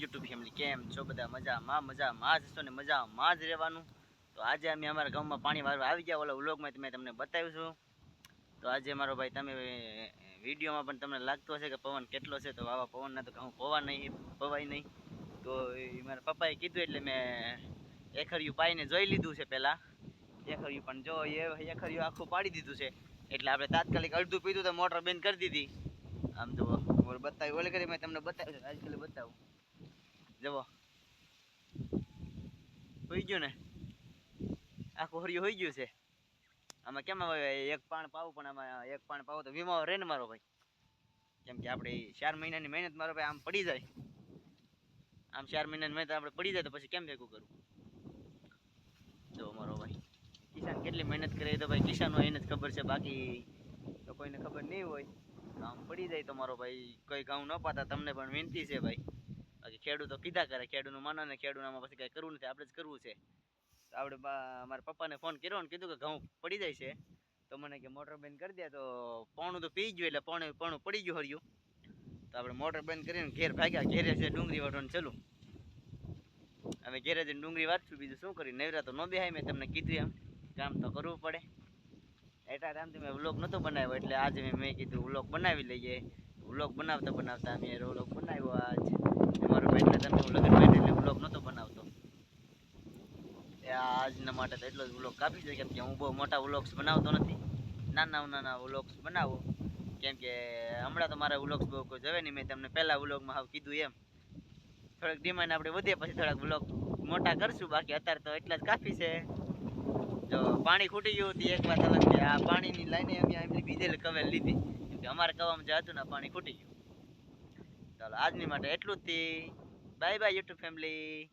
YouTube family કેમ છો? બધા મજામાં? મજામાં જ હશો ને મજામાં જ રહેવાનું? તો આજે અમે અમારા ગામમાં પાણી વાળવા આવી ગયા. ઓલા વ્લોગમાં મેં તમને બતાવ્યું છું. તો આજે મારો ભાઈ તમે વિડીયોમાં પણ તમને લાગતો હશે કે પવન કેટલો છે. તો આવા પવનના તો હું પવા નહીં, પવાય નહીં. તો મારા પપ્પાએ કીધું એટલે મેં એખરિયું પાઈને જોઈ લીધું છે પહેલાં. એખરિયું પણ જો એ એખરિયું આખું પાડી દીધું છે. એટલે આપણે તાત્કાલિક અડધું પીધું તો મોટર બંધ કરી દીધી. આમ તો બતાવ્યું. ઓલે કરી મેં તમને બતાવ્યું આજકાલ બતાવું. જવો. હોઈ ગયું ને? આખું હરિયું હોઈ ગયું છે. આમાં કેમ એક પાણ પાવું, પણ આમાં એક પાણ પાવું તો વીમો રહે ને મારો ભાઈ. કેમ કે આપણે ચાર મહિનાની મહેનત મારો ભાઈ આમ પડી જાય. આમ ચાર મહિનાની મહેનત આપણે પડી જાય તો પછી કેમ ભેગું કરવું જો મારો ભાઈ, કિસાન કેટલી મહેનત કરે તો ભાઈ કિસાનો એને જ ખબર છે. બાકી તો કોઈને ખબર નહીં હોય. આમ પડી જાય તો મારો ભાઈ કોઈ ઘઉં ન પાતા. તમને પણ વિનંતી છે ભાઈ. ખેડૂતો કીધા કરે, ખેડૂતનું માનો ને ખેડૂતમાં પછી કાંઈ કરવું નથી, આપણે જ કરવું છે. તો આપણે મારા પપ્પાને ફોન કર્યો ને કીધું કે ઘઉં પડી જાય છે. તો મને કે મોટર બંધ કરી દે, તો પોણું તો પી ગયું એટલે પોણે, પોણું પડી ગયું હર્યું તો આપણે મોટર બંધ કરીને ઘેર ભાગ્યા, ઘેરે છે ડુંગળી વાટવાનું ચાલુ. હવે ઘેરે જઈને ડુંગળી વાટશું બીજું શું કરી નવરા તો ન બેહાય, મેં તમને કીધું એમ. કામ તો કરવું પડે. એટલા ટાઈમથી મેં વ્લોગ નહોતો બનાવ્યો, એટલે આજે મેં કીધું વ્લોગ બનાવી લઈએ. વ્લોગ બનાવતા બનાવતા અમે વ્લોગ બનાવ્યો આજ. મારો ભાઈ એટલે હું લગ્ન ભાઈ એટલે વ્લોગ નહોતો બનાવતો. આજના માટે તો એટલો જ વ્લોગ કાપી છે કેમ કે હું બહુ મોટા વ્લોગ્સ બનાવતો નથી. નાના નાના વ્લોગ્સ બનાવો. કેમ કે હમણાં તો મારા વ્લોગ્સ બહુ કોઈ જવે નહીં. મેં તમને પહેલાં વ્લોગમાં હાવ કીધું એમ. થોડીક ડિમાન્ડ આપણે વધીએ પછી થોડાક વ્લોગ મોટા કરશું. બાકી અત્યારે તો એટલા જ કાફી છે. જો પાણી ખૂટી ગયું હતી એક વાત અલગ આ પાણીની લાઈને અમે એમની બીજે કવેલ લીધી. કે અમારા કવામાં જે હતું ને, પાણી ખૂટી ગયું. ચાલો, આજની માટે એટલું જ બાય બાય યુટ્યુબ ફેમિલી